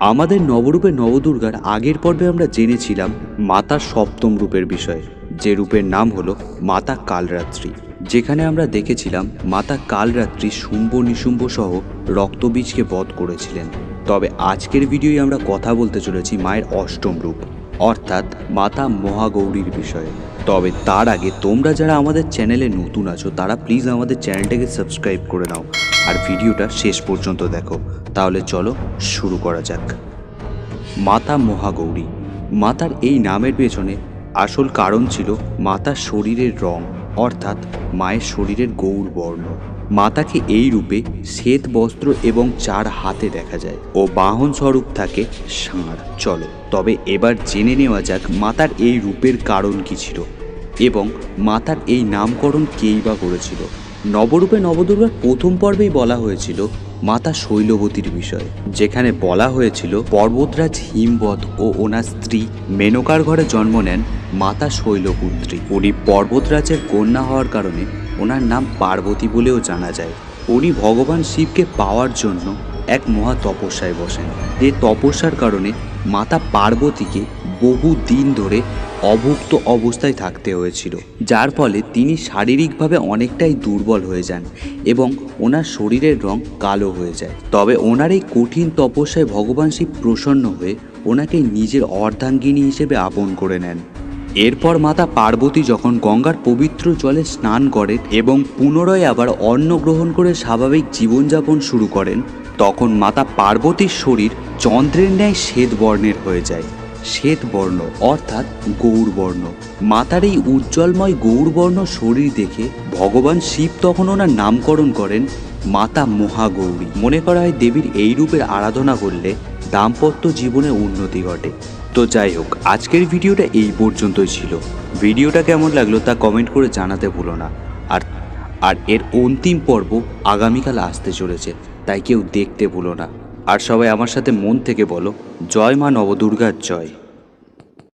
আমাদের নবরূপে নবদুর্গার আগের পর্বে আমরা জেনেছিলাম মাতার সপ্তম রূপের বিষয়ে, যে রূপের নাম হলো মাতা কালরাত্রি। যেখানে আমরা দেখেছিলাম মাতা কালরাত্রি শুম্ভ নিশুম্ভ সহ রক্তবীজকে বধ করেছিলেন। তবে আজকের ভিডিওয় আমরা কথা বলতে চলেছি মায়ের অষ্টম রূপ, অর্থাৎ মাতা মহাগৌরীর বিষয়ে। তবে তার আগে তোমরা যারা আমাদের চ্যানেলে নতুন আছো, তারা প্লিজ আমাদের চ্যানেলটাকে সাবস্ক্রাইব করে নাও। আর ভিডিওটা শেষ পর্যন্ত দেখো। তাহলে চলো শুরু করা যাক। মাতা মহাগৌরী। মাতার এই নামের পেছনে আসল কারণ ছিল মাতার শরীরের রং, অর্থাৎ মায়ের শরীরের গৌর বর্ণ। মাতাকে এই রূপে শ্বেত বস্ত্র এবং চার হাতে দেখা যায় ও বাহন স্বরূপ থাকে ষাঁড়। চলো, তবে এবার জেনে নেওয়া যাক মাতার এই রূপের কারণ কি ছিল। এবং মাতার এই নামকরণ কেই বা করেছিল? নবরূপে নবদুর্গার প্রথম পর্বেই বলা হয়েছিল মাতা শৈলবতীর বিষয়ে। যেখানে বলা হয়েছিল, পর্বতরাজ হিমবদ ও ওনার স্ত্রী মেনকার ঘরে জন্ম নেন মাতা শৈলপুত্রী। উনি পর্বতরাজের কন্যা হওয়ার কারণে ওনার নাম পার্বতী বলেও জানা যায়। উনি ভগবান শিবকে পাওয়ার জন্য এক মহা তপস্যায় বসেন। যে তপস্যার কারণে মাতা পার্বতীকে বহু দিন ধরে অভুক্ত অবস্থায় থাকতে হয়েছিল, যার ফলে তিনি শারীরিকভাবে অনেকটাই দুর্বল হয়ে যান এবং ওনার শরীরের রং কালো হয়ে যায়। তবে ওনার এই কঠিন তপস্যায় ভগবান শিব প্রসন্ন হয়ে ওনাকে নিজের অর্ধাঙ্গিনী হিসেবে আপন করে নেন। এরপর মাতা পার্বতী যখন গঙ্গার পবিত্র জলে স্নান করেন এবং পুনরায় আবার অন্ন গ্রহণ করে স্বাভাবিক জীবনযাপন শুরু করেন, তখন মাতা পার্বতীর শরীর চন্দ্রের ন্যায় শ্বেত বর্ণের হয়ে যায়। শ্বেত বর্ণ অর্থাৎ গৌরবর্ণ। মাতার এই উজ্জ্বলময় গৌরবর্ণ শরীর দেখে ভগবান শিব তখন ওনার নামকরণ করেন মাতা মহাগৌরী। মনে করা হয় দেবীর এই রূপের আরাধনা করলে দাম্পত্য জীবনে উন্নতি ঘটে। তো যাই হোক, আজকের ভিডিওটা এই পর্যন্তই ছিল। ভিডিওটা কেমন লাগল তা কমেন্ট করে জানাতে ভুলো না। আর আর এর অন্তিম পর্ব আগামীকাল আসতে চলেছে, তাই কেউ দেখতে ভুলো না। আর সবাই আমার সাথে মন থেকে বলো জয় মা নবদুর্গার জয়।